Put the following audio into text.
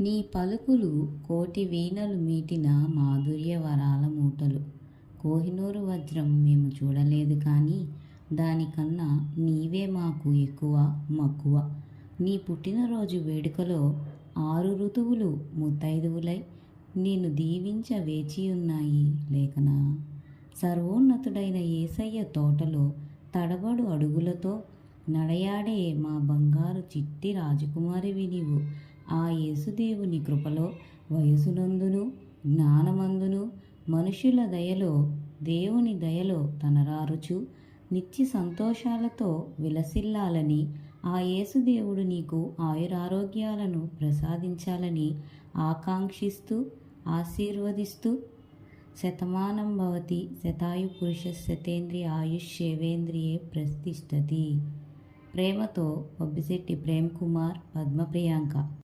నీ పలుకులు కోటి వీణలు మీటిన మాధుర్య వరాల మూటలు. కోహినూరు వజ్రం మేము చూడలేదు కానీ దానికన్నా నీవే మాకు ఎక్కువ మక్కువ. నీ పుట్టినరోజు వేడుకలో ఆరు ఋతువులు ముత్తైదువులై నేను దీవించ వేచి ఉన్నాయి లేకనా సర్వోన్నతుడైన ఏసయ్య తోటలో తడబడు అడుగులతో నడయాడే మా బంగారు చిట్టి రాజకుమారివి నీవు. ఆ యేసుదేవుని కృపలో వయసునందును జ్ఞానమందును మనుషుల దయలో దేవుని దయలో తనరారుచు నిత్య సంతోషాలతో విలసిల్లాలని ఆ యేసుదేవుడు నీకు ఆయురారోగ్యాలను ప్రసాదించాలని ఆకాంక్షిస్తూ ఆశీర్వదిస్తూ శతమానం భవతి శతాయు పురుష శతేంద్రియ ఆయుష్ శేవేంద్రియే ప్రతిష్టతి. ప్రేమతో పబ్బిశెట్టి ప్రేమ్ కుమార్ పద్మ ప్రియాంక